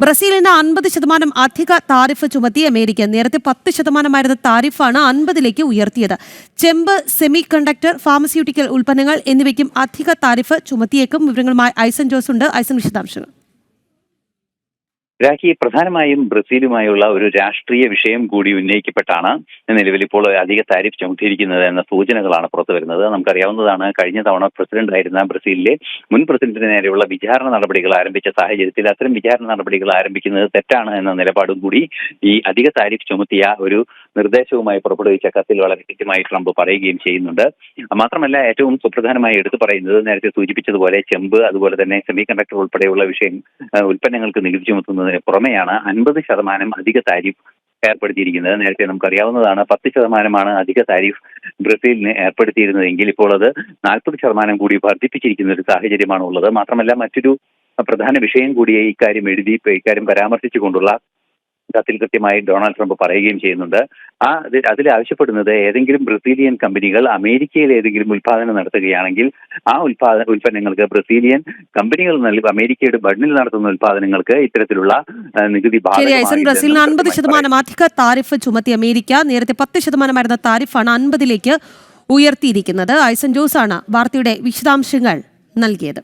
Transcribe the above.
ബ്രസീലിന് അൻപത് ശതമാനം അധിക താരിഫ് ചുമത്തി അമേരിക്ക നേരത്തെ പത്ത് ശതമാനമായിരുന്ന താരിഫാണ് അൻപതിലേക്ക് ഉയർത്തിയത്. ചെമ്പ് സെമി കണ്ടക്ടർ ഫാർമസ്യൂട്ടിക്കൽ ഉൽപ്പന്നങ്ങൾ എന്നിവയ്ക്കും അധിക താരിഫ് ചുമത്തിയേക്കും. വിവരങ്ങളുമായി ഐസൻ ജോസ് ഉണ്ട്. ഐസൻ വിശദാംശങ്ങൾ. രാഖി പ്രധാനമായും ബ്രസീലുമായുള്ള ഒരു രാഷ്ട്രീയ വിഷയം കൂടി ഉന്നയിക്കപ്പെട്ടാണ്. നിലവിൽ ഇപ്പോൾ അധിക താരിഫ് ചുമത്തിയിരിക്കുന്നത് എന്ന സൂചനകളാണ് പുറത്തു വരുന്നത്. നമുക്കറിയാവുന്നതാണ് കഴിഞ്ഞ തവണ പ്രസിഡന്റ് ആയിരുന്ന ബ്രസീലിലെ മുൻ പ്രസിഡന്റിന് നേരെയുള്ള വിചാരണ നടപടികൾ ആരംഭിച്ച സാഹചര്യത്തിൽ അത്തരം വിചാരണ നടപടികൾ ആരംഭിക്കുന്നത് തെറ്റാണ് എന്ന നിലപാടും കൂടി ഈ അധിക താരിഫ് ചുമത്തിയ ഒരു നിർദ്ദേശവുമായി പുറപ്പെടുവിച്ച കത്തിൽ വളരെ കൃത്യമായി ട്രംപ് പറയുകയും ചെയ്യുന്നുണ്ട്. മാത്രമല്ല ഏറ്റവും സുപ്രധാനമായി എടുത്തു പറയുന്നത് നേരത്തെ സൂചിപ്പിച്ചതുപോലെ ചെമ്പ് അതുപോലെ തന്നെ സെമി കണ്ടക്ടർ ഉൾപ്പെടെയുള്ള വിഷയം ഉൽപ്പന്നങ്ങൾക്ക് നികുതി ചുമത്തുന്നതിന് പുറമെയാണ് അൻപത് ശതമാനം അധിക താരിഫ് ഏർപ്പെടുത്തിയിരിക്കുന്നത്. നേരത്തെ നമുക്കറിയാവുന്നതാണ് പത്ത് ശതമാനമാണ് അധിക താരിഫ് ബ്രസീലിന് ഏർപ്പെടുത്തിയിരുന്നതെങ്കിൽ ഇപ്പോൾ അത് നാൽപ്പത് ശതമാനം കൂടി വർദ്ധിപ്പിച്ചിരിക്കുന്ന ഒരു സാഹചര്യമാണ് ഉള്ളത്. മാത്രമല്ല മറ്റൊരു പ്രധാന വിഷയം കൂടിയെ ഇക്കാര്യം എഴുതി ഇക്കാര്യം പരാമർശിച്ചുകൊണ്ടുള്ള കത്തിൽ കൃത്യമായി ഡൊണാൾഡ് ട്രംപ് പറയുകയും ചെയ്യുന്നുണ്ട്. ആ അതിൽ ആവശ്യപ്പെടുന്നത് ഏതെങ്കിലും ബ്രസീലിയൻ കമ്പനികൾ അമേരിക്കയിൽ ഏതെങ്കിലും ഉൽപാദനം നടത്തുകയാണെങ്കിൽ ആ ഉൽപാദന ഉൽപ്പന്നങ്ങൾക്ക് ബ്രസീലിയൻ കമ്പനികൾ നൽകി അമേരിക്കയുടെ ബണ്ണിൽ നടത്തുന്ന ഉൽപാദനങ്ങൾക്ക് ഇത്തരത്തിലുള്ള നികുതി ബ്രസീലിന് അൻപത് ശതമാനം അധിക താരിഫ് ചുമത്തി അമേരിക്ക നേരത്തെ പത്ത് ശതമാനമായിരുന്ന താരിഫാണ് അൻപതിലേക്ക് ഉയർത്തിയിരിക്കുന്നത്. ഐസൻ ജോസ് ആണ് വാർത്തയുടെ വിശദാംശങ്ങൾ നൽകിയത്.